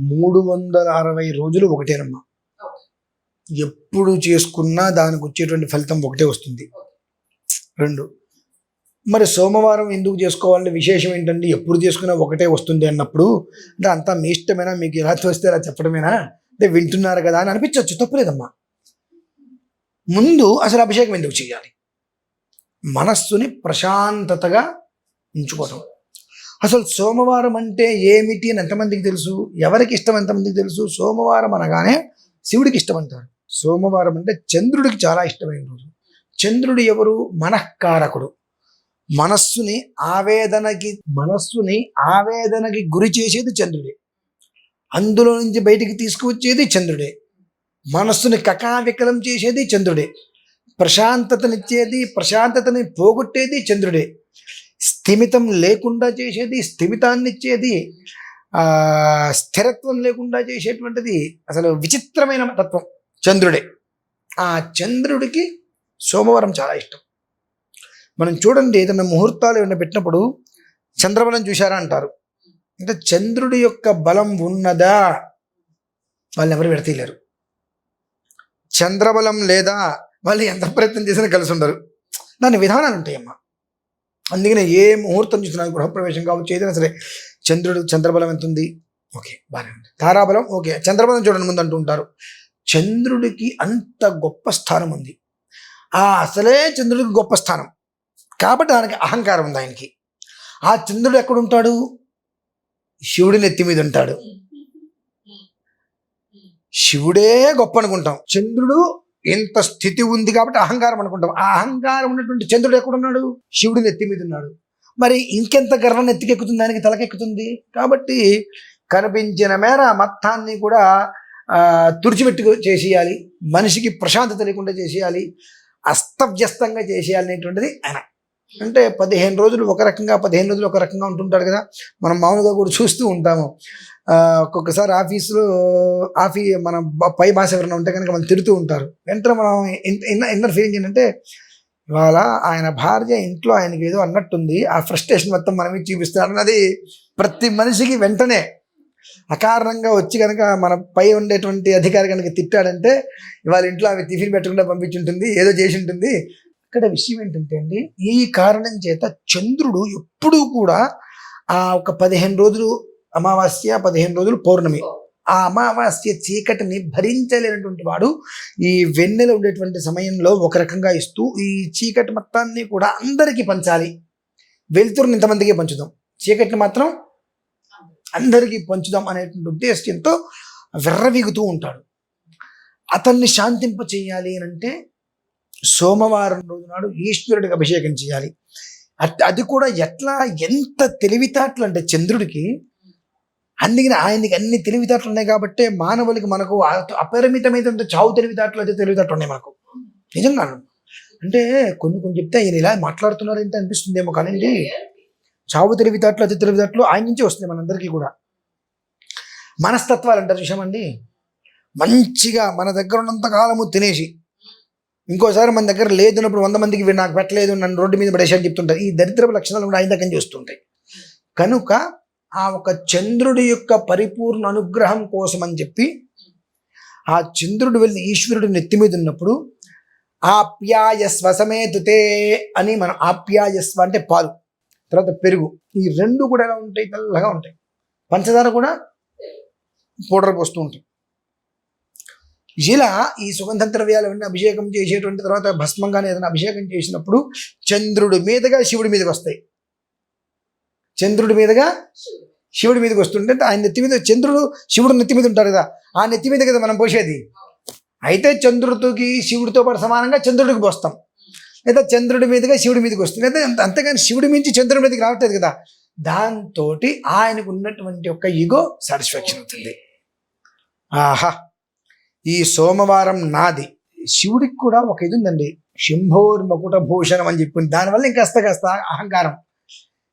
మూడు వందల అరవై రోజులు ఒకటేనమ్మా. ఎప్పుడు చేసుకున్నా దానికి వచ్చేటువంటి ఫలితం ఒకటే వస్తుంది. రెండు. మరి సోమవారం ఎందుకు చేసుకోవాలంటే విశేషం ఏంటంటే ఎప్పుడు చేసుకున్నా ఒకటే వస్తుంది అన్నప్పుడు అంటే అంతా మీ ఇష్టమేనా? మీకు ఎలా వస్తే అలా చెప్పడమేనా? అంటే వింటున్నారు కదా అని అనిపించవచ్చు తప్పలేదమ్మా. ముందు అసలు అభిషేకం ఎందుకు చేయాలి? మనస్సుని ప్రశాంతతగా ఉంచుకోవటం. అసలు సోమవారం అంటే ఏమిటి అని ఎంతమందికి తెలుసు? ఎవరికి ఇష్టం ఎంతమందికి తెలుసు? సోమవారం అనగానే శివుడికి ఇష్టం అంటారు. సోమవారం అంటే చంద్రుడికి చాలా ఇష్టమైన రోజు. చంద్రుడు ఎవరు? మనఃకారకుడు. మనస్సుని ఆవేదనకి మనస్సుని ఆవేదనకి గురి చేసేది చంద్రుడే. అందులో నుంచి బయటికి తీసుకువచ్చేది చంద్రుడే. మనస్సుని కకావికలం చేసేది చంద్రుడే. ప్రశాంతతనిచ్చేది ప్రశాంతతని పోగొట్టేది చంద్రుడే. స్థిమితం లేకుండా చేసేది స్థిమితాన్ని ఇచ్చేది స్థిరత్వం లేకుండా చేసేటువంటిది అసలు విచిత్రమైన తత్వం చంద్రుడే. ఆ చంద్రుడికి సోమవారం చాలా ఇష్టం. మనం చూడండి ఏదైనా ముహూర్తాలు ఏమైనా పెట్టినప్పుడు చంద్రబలం చూశారా అంటారు. అంటే చంద్రుడి యొక్క బలం ఉన్నదా? వాళ్ళు ఎవరు విడతీయలేరు. చంద్రబలం లేదా? వాళ్ళు ఎంత ప్రయత్నం చేసినా కలిసి ఉండరు. దాని విధానాలు ఉంటాయమ్మా. అందుకనే ఏ ముహూర్తం చూసినా గృహప్రవేశం కావచ్చు ఏదైనా సరే చంద్రుడు చంద్రబలం ఎంత ఉంది? ఓకే బాగానే ఉంది. తారాబలం ఓకే. చంద్రబలం చూడండి ముందు అంటూ ఉంటారు. చంద్రుడికి అంత గొప్ప స్థానం ఉంది. ఆ అసలే చంద్రుడికి గొప్ప స్థానం. కాబట్టి దానికి అహంకారం ఉంది ఆయనకి. ఆ చంద్రుడు ఎక్కడుంటాడు? శివుడి నెత్తి మీద ఉంటాడు. శివుడే గొప్ప అనుకుంటాం. చంద్రుడు ఇంత స్థితి ఉంది కాబట్టి అహంకారం అనుకుంటాం. ఆ అహంకారం ఉన్నటువంటి చంద్రుడు ఎక్కడున్నాడు? శివుడి నెత్తి మీద ఉన్నాడు. మరి ఇంకెంత గర్వం నెత్తికెక్కుతుంది? దానికి తలకెక్కుతుంది? కాబట్టి కనిపించిన మేర మత్తాన్ని కూడా తుడిచిపెట్టు చేసేయాలి. మనిషికి ప్రశాంతత లేకుండా చేసేయాలి. అస్తవ్యస్తంగా చేసేయాలి అనేటువంటిది ఆయన. అంటే పదిహేను రోజులు ఒక రకంగా పదిహేను రోజులు ఒక రకంగా ఉంటుంటారు కదా. మనం మామూలుగా కూడా చూస్తూ ఉంటాము. ఒక్కొక్కసారి ఆఫీసులో ఆఫీ మన పై భాష ఎవరైనా ఉంటే కనుక మనం తిడుతూ ఉంటారు. వెంటనే మనం ఇన్నర్ ఇన్నర్ ఫీలింగ్ ఏంటంటే ఇవాళ ఆయన భార్య ఇంట్లో ఆయనకి ఏదో అన్నట్టుంది. ఆ ఫ్రస్ట్రేషన్ మొత్తం మనమే చూపిస్తున్నాడు అన్నది ప్రతి మనిషికి వెంటనే అకారణంగా వచ్చి కనుక మన పై ఉండేటువంటి అధికారి కనుక తిట్టాడంటే ఇవాళ ఇంట్లో ఆమె టిఫిన్ పెట్టకుండా పంపించుంటుంది ఏదో చేసి ఉంటుంది. ఇక్కడ విషయం ఏంటంటే అండి ఈ కారణం చేత చంద్రుడు ఎప్పుడూ కూడా ఆ ఒక పదిహేను రోజులు అమావాస్య పదిహేను రోజులు పౌర్ణమి ఆ అమావాస్య చీకటిని భరించలేనటువంటి వాడు ఈ వెన్నెల ఉండేటువంటి సమయంలో ఒక రకంగా ఇస్తూ ఈ చీకటి మొత్తాన్ని కూడా అందరికీ పంచాలి. వెలుతురుని ఇంతమందికి పంచుదాం. చీకటిని మాత్రం అందరికీ పంచుదాం అనేటువంటి ఉద్దేశంతో విర్రవీగుతూ ఉంటాడు. అతన్ని శాంతింప చేయాలి అని అంటే సోమవారం రోజు నాడు ఈశ్వరుడికి అభిషేకం చేయాలి. అది కూడా ఎట్లా ఎంత తెలివితేటలు అంటే చంద్రుడికి అందుకని ఆయనకి అన్ని తెలివితేటలు ఉన్నాయి కాబట్టి మానవులకి మనకు అపరిమితమైనటువంటి చావు తెలివితేటలు అయితే తెలివితేటలు ఉన్నాయి మనకు. నిజంగా అంటే కొన్ని కొన్ని చెప్తే ఆయన ఇలా మాట్లాడుతున్నారు ఏంటి అనిపిస్తుందేమో కానీ చావు తెలివితేటలు అతి తెలివితేటలు ఆయన నుంచి వస్తుంది మనందరికీ కూడా. మనస్తత్వాలు అంటారు విషయమండి మంచిగా మన దగ్గర ఉన్నంత కాలము తినేసి ఇంకోసారి మన దగ్గర లేదున్నప్పుడు వంద మందికి వీడు నాకు పెట్టలేదు నన్ను రోడ్డు మీద పడేసాని చెప్తుంటారు ఈ దరిద్రపు లక్షణాలు కూడా ఆయన దగ్గర చేస్తుంటాయి కనుక ఆ ఒక చంద్రుడి యొక్క పరిపూర్ణ అనుగ్రహం కోసం అని చెప్పి ఆ చంద్రుడు వెళ్ళి ఈశ్వరుడు నెత్తి మీద ఉన్నప్పుడు ఆప్యాయస్వ సమేతుతే అని మనం ఆప్యాయస్వ అంటే పాలు తర్వాత పెరుగు ఈ రెండు కూడా ఎలా ఉంటాయి? తెల్లగా ఉంటాయి. పంచదార కూడా పౌడర్ పోస్తూ ఉంటాయి. ఇలా ఈ సుగంధ ద్రవ్యాలు అభిషేకం చేసేటువంటి తర్వాత భస్మంగానే ఏదైనా అభిషేకం చేసినప్పుడు చంద్రుడి మీదుగా శివుడి మీదకి వస్తాయి. చంద్రుడి మీదుగా శివుడి మీదకి వస్తుంటే ఆయన నెత్తి మీద చంద్రుడు శివుడు నెత్తి మీద ఉంటారు కదా ఆ నెత్తి మీద కదా మనం పోసేది. అయితే చంద్రుడితోకి శివుడితో పాటు సమానంగా చంద్రుడికి పోస్తాం. లేదా చంద్రుడి మీదుగా శివుడి మీదకి వస్తుంది. లేదా అంత- అంతేగాని శివుడి మించి చంద్రుడి మీదకి రావట్లేదు కదా దాంతో ఆయనకు ఉన్నటువంటి ఒక ఈగో సాటిస్ఫాక్షన్ అవుతుంది. ఆహా! ఈ సోమవారం నాది. శివుడికి కూడా ఒక ఇది ఉందండి. శంభోర్ మకుట భూషణం అని చెప్పింది దానివల్ల ఇంకాస్త కాస్త అహంకారం.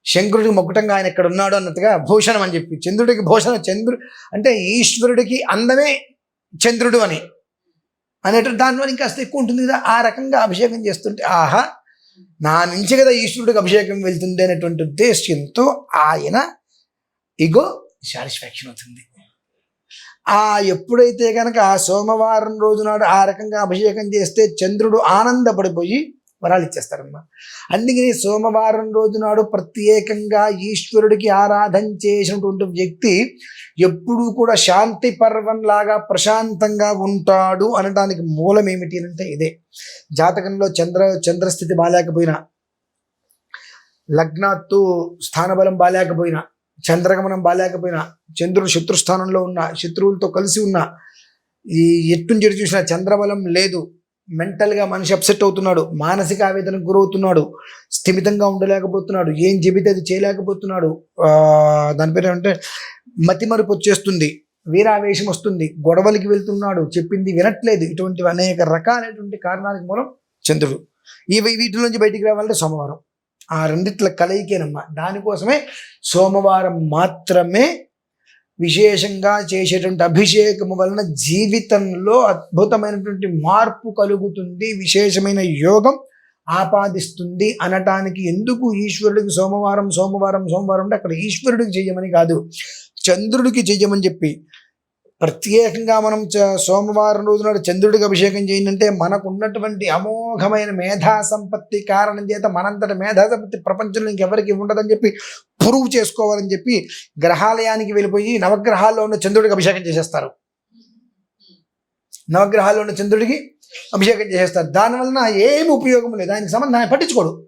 శంకరుడికి మకుటంగా ఆయన ఎక్కడ ఉన్నాడు అన్నట్టుగా భూషణం అని చెప్పి. చంద్రుడికి భూషణం చంద్రుడు అంటే ఈశ్వరుడికి అందమే చంద్రుడు అని. అనేటువంటి దానివల్ల ఇంకాస్త ఎక్కువ ఉంటుంది కదా. ఆ రకంగా అభిషేకం చేస్తుంటే ఆహా నా నుంచి కదా ఈశ్వరుడికి అభిషేకం వెళ్తుంది అనేటువంటి ఉద్దేశ్యంతో ఆయన ఇగో సాటిస్ఫాక్షన్ అవుతుంది. ఆ ఎప్పుడైతే కనుక సోమవారం రోజు నాడు ఆ రకంగా అభిషేకం చేస్తే చంద్రుడు ఆనందపడిపోయి వరాలు ఇచ్చేస్తారమ్మా అందుకని సోమవారం రోజు నాడు ప్రత్యేకంగా ఈశ్వరుడికి ఆరాధన చేసినటువంటి వ్యక్తి ఎప్పుడూ కూడా శాంతి పర్వంలాగా ప్రశాంతంగా ఉంటాడు అనడానికి మూలం ఏమిటి అంటే ఇదే. జాతకంలో చంద్ర చంద్రస్థితి బాలేకపోయినా లగ్నాత్తు స్థానబలం బాలేకపోయినా చంద్రగమనం బాలేకపోయినా చంద్రుడు శత్రుస్థానంలో ఉన్న శత్రువులతో కలిసి ఉన్న ఈ ఎట్టు చెడు చూసిన చంద్రబలం లేదు. మెంటల్గా మనిషి అప్సెట్ అవుతున్నాడు. మానసిక ఆవేదనకు గురవుతున్నాడు. స్థిమితంగా ఉండలేకపోతున్నాడు. ఏం చెబితే అది చేయలేకపోతున్నాడు. దానిపైన దాని పేరు అంటే మతిమరుపు వచ్చేస్తుంది. వీరావేశం వస్తుంది. గొడవలకి వెళ్తున్నాడు. చెప్పింది వినట్లేదు. ఇటువంటి అనేక రకాలైనటువంటి కారణాలకు మూలం చంద్రుడు. ఇవి వీటి నుంచి బయటికి రావాలంటే సోమవారం. ఆ రెండిట్ల కలయికేనమ్మా. దానికోసమే సోమవారం మాత్రమే విశేషంగా చేసేటువంటి అభిషేకము వలన జీవితంలో అద్భుతమైనటువంటి మార్పు కలుగుతుంది విశేషమైన యోగం ఆపాదిస్తుంది అనటానికి ఎందుకు ఈశ్వరుడికి సోమవారం సోమవారం సోమవారం అంటే అక్కడ ఈశ్వరుడికి చెయ్యమని కాదు చంద్రుడికి చెయ్యమని చెప్పి ప్రత్యేకంగా మనం చ- సోమవారం రోజున చంద్రుడికి అభిషేకం చేయండి మనకు ఉన్నటువంటి అమోఘమైన మేధా సంపత్తి కారణం చేత మనంతటి మేధా సంపత్తి ప్రపంచంలో ఇంకెవరికి ఉండదని చెప్పి ప్రూవ్ చేసుకోవాలని చెప్పి గ్రహాలయానికి వెళ్ళిపోయి నవగ్రహాల్లో ఉన్న చంద్రుడికి అభిషేకం చేసేస్తారు. నవగ్రహాల్లో ఉన్న చంద్రుడికి అభిషేకం చేసేస్తారు. దానివలన ఏమి ఉపయోగం లేదు. ఆయనకి సంబంధం ఆయన పట్టించుకోడు.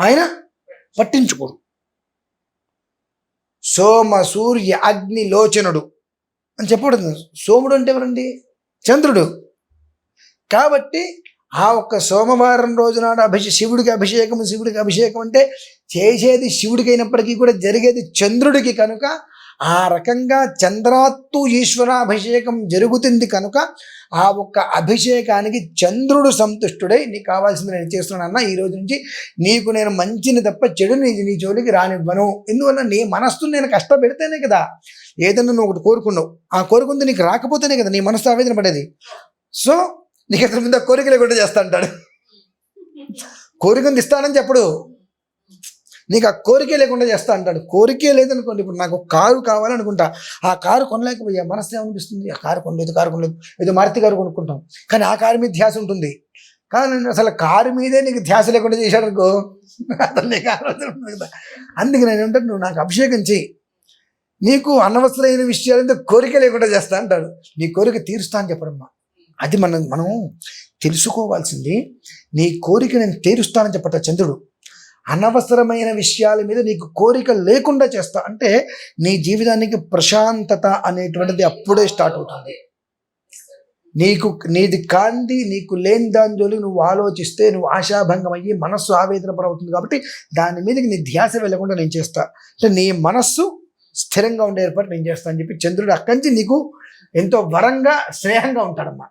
ఆయన పట్టించుకోడు. సోమ సూర్య అగ్ని లోచనుడు అని చెప్పబడుతుంది. సోముడు అంటే ఎవరండి? చంద్రుడు. కాబట్టి ఆ ఒక్క సోమవారం రోజు నాడు అభిషే శివుడికి అభిషేకం శివుడికి అభిషేకం అంటే చేసేది శివుడికి అయినప్పటికీ కూడా జరిగేది చంద్రుడికి కనుక ఆ రకంగా చంద్రాత్తు ఈశ్వరాభిషేకం జరుగుతుంది కనుక ఆ ఒక్క అభిషేకానికి చంద్రుడు సంతుష్టుడై నీకు కావాల్సింది నేను చేస్తున్నానన్న ఈ రోజు నుంచి నీకు నేను మంచిని తప్ప చెడు నీ నీ జోలికి రానివ్వను. ఎందువల్ల నీ మనస్సును నేను కష్టపెడితేనే కదా ఏదన్నా నువ్వు ఒకటి కోరుకున్నావు. ఆ కోరుకుంది నీకు రాకపోతేనే కదా నీ మనసు ఆవేదన పడేది. సో నీకు అతని మీద కోరిక లేకుండా చేస్తా అంటాడు. కోరికను ఇస్తానని చెప్పడు. నీకు ఆ కోరికే లేకుండా చేస్తా అంటాడు. కోరికే లేదనుకోండి ఇప్పుడు నాకు ఒక కారు కావాలనుకుంటా ఆ కారు కొనలేకపోయా మనసు ఏమనిపిస్తుంది? ఆ కారు కొనలేదు కారు కొనలేదు. ఏదో మారుతి కారు కొనుక్కుంటాం. కానీ ఆ కారు మీద ధ్యాస ఉంటుంది. కానీ నేను అసలు కారు మీదే నీకు ధ్యాస లేకుండా చేశాడు అనుకో అసలు నీకు ఆలోచన కదా. అందుకే నేను ఏంటంటే నువ్వు నాకు అభిషేకం చేయి నీకు అనవసరమైన విషయాలంటే కోరిక లేకుండా చేస్తా అంటాడు. నీ కోరిక తీరుస్తా అని చెప్పడమ్మా. అది మనం మనం తెలుసుకోవాల్సింది నీ కోరిక నేను తీరుస్తానని చెప్పట చంద్రుడు. అనవసరమైన విషయాల మీద నీకు కోరిక లేకుండా చేస్తా. అంటే నీ జీవితానికి ప్రశాంతత అనేటువంటిది అప్పుడే స్టార్ట్ అవుతుంది. నీకు నీది కాంతి నీకు లేని దాని జోలికి నువ్వు ఆలోచిస్తే నువ్వు ఆశాభంగం అయ్యి మనస్సు ఆవేదనపరవుతుంది కాబట్టి దాని మీదకి నీ ధ్యాస వెళ్ళకుండా నేను చేస్తా. అంటే నీ మనస్సు స్థిరంగా ఉండే ఏర్పాటు నేను చేస్తా అని చెప్పి చంద్రుడు అక్కడి నుంచి నీకు ఎంతో వరంగా స్నేహంగా ఉంటాడమ్మా.